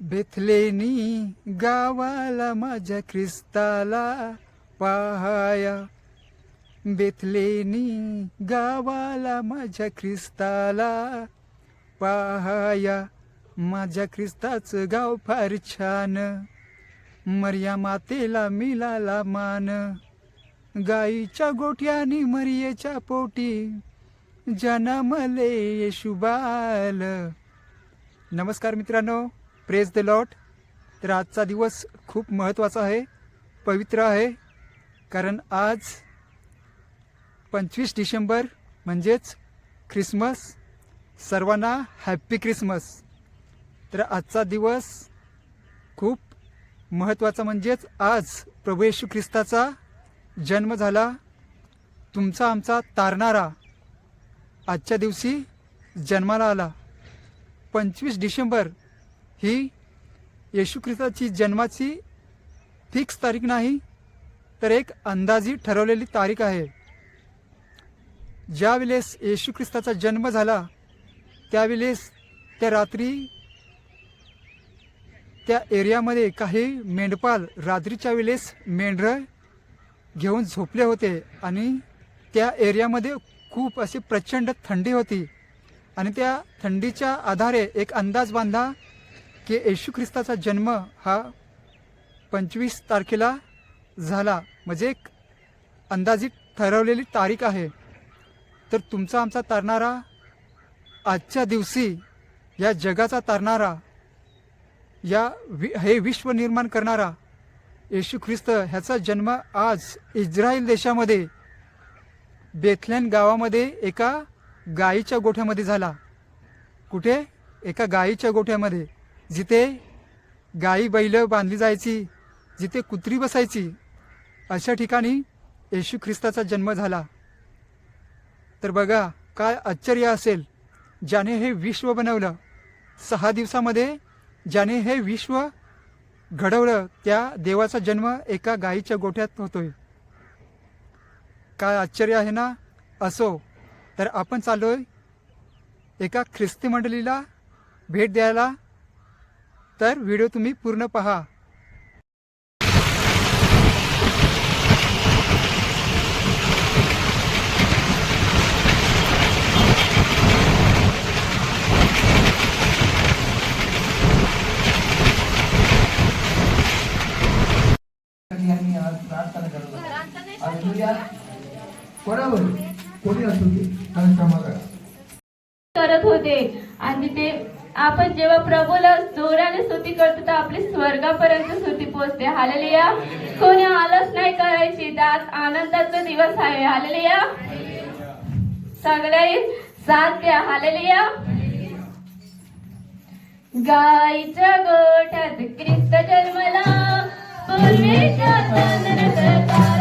बेथलेनी गावाला माझ्या ख्रिस्ताला पाहाया. बेथलेनी गावाला माझ्या ख्रिस्ताला पाहाया. माझ्या ख्रिस्ताचं गाव फार छान. मर्या मातेला मिलाला मान. गाईच्या गोठ्यानी मरियेच्या पोटी. जनमले येशुबाल नमस्कार मित्रांनो. प्रेज द लॉट तर आजचा दिवस खूप महत्त्वाचा आहे पवित्र आहे कारण आज पंचवीस डिसेंबर म्हणजेच ख्रिसमस सर्वांना हॅप्पी ख्रिसमस. तर आजचा दिवस खूप महत्त्वाचा म्हणजेच आज प्रभू येशू ख्रिस्ताचा जन्म झाला तुमचा आमचा तारणारा. आजच्या दिवशी जन्माला आला. पंचवीस डिसेंबर ही येशू ख्रिस्ताची जन्माची फिक्स तारीख नाही तर एक अंदाजी ठरवलेली तारीख आहे. ज्यावेळेस येशू ख्रिस्ताचा जन्म झाला त्यावेळेस त्या रात्री त्या एरियामध्ये काही मेंढपाल रात्रीच्या वेळेस मेंढरं घेऊन झोपले होते आणि त्या एरियामध्ये खूप अशी प्रचंड थंडी होती. आणि त्या थंडीच्या आधारे एक अंदाज बांधा की येशू ख्रिस्ताचा जन्म हा पंचवीस तारखेला झाला. म्हणजे एक अंदाजित ठरवलेली तारीख आहे. तर तुमचा आमचा तरणारा आजच्या दिवशी या जगाचा तरणारा या वि हे विश्व निर्माण करणारा येशू ख्रिस्त ह्याचा जन्म आज इस्रायल देशामध्ये बेथलेन गावामध्ये एका गायीच्या गोठ्यामध्ये झाला. कुठे? एका गायीच्या गोठ्यामध्ये. जिथे गाई बैल बांधली जायची जिथे कुत्री बसायची अशा ठिकाणी येशू ख्रिस्ताचा जन्म झाला. तर बघा काय आश्चर्य असेल ज्याने हे विश्व बनवलं. सहा दिवसामध्ये ज्याने हे विश्व घडवलं त्या देवाचा जन्म एका गाईच्या गोठ्यात होतोय. काय आश्चर्य आहे ना? असो तर आपण चाललोय एका ख्रिस्ती मंडळीला भेट द्यायला तर व्हिडिओ तुम्ही पूर्ण पहा. कोणावर कोणी असू दे करत होते. आणि ते आपण जेव्हा प्रभूला जोराने स्तुती करतो तर आपली स्वर्गापर्यंत स्तुती पोहोचते. हालेलुया कोणी आलस नाही करायची. त्यात आनंदाचा दिवस आहे. हालेलुया सगळे साथ द्या हालेलुया गाईच्या गोठ्यात ख्रिस्त जन्मला. पूर्वीच्या चंद्राचा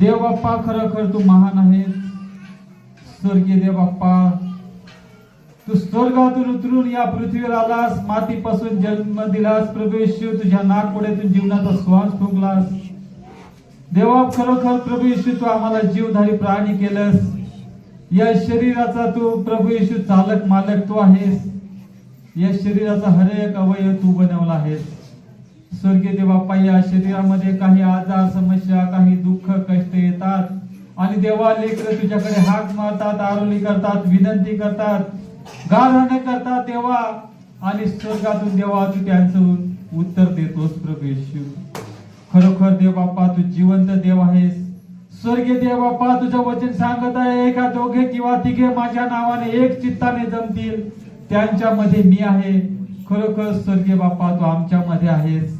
देव बाप्पा खरोखर तू महान आहेस. स्वर्गीय देव बाप्पा तू स्वर्गातून उतरून या पृथ्वीवर आलास मातीपासून जन्म दिलास प्रभू येशू तुझ्या नागपुड्यातून जीवनाचा श्वास फुंकलास. देवा खरोखर प्रभू येशू तू आम्हाला जीवधारी प्राणी केलंस. या शरीराचा तू प्रभू येशू चालक मालक तू आहेस. या शरीराचा हर एक अवयव तू बनवला आहेस. स्वर्गीय देव बाप्पा या शरीरामध्ये काही आजार समस्या काही दुःख कष्ट येतात. आणि देवा लेकर तुझ्याकडे हाक मारतात आरोली करतात विनंती करतात गारहाणे करतात देवा. आणि स्वर्गातून देवा तू त्यांचं उत्तर देतोस प्रभू येशू खरोखर देव बाप्पा तू जिवंत देव आहेस. स्वर्गीय देव बाप्पा तुझं वचन सांगत आहे एका दोघे किंवा तिघे माझ्या नावाने एक चित्ताने जमतील. त्यांच्यामध्ये मी आहे. खरोखर स्वर्गीय बाप्पा तू आमच्यामध्ये आहेस.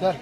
सर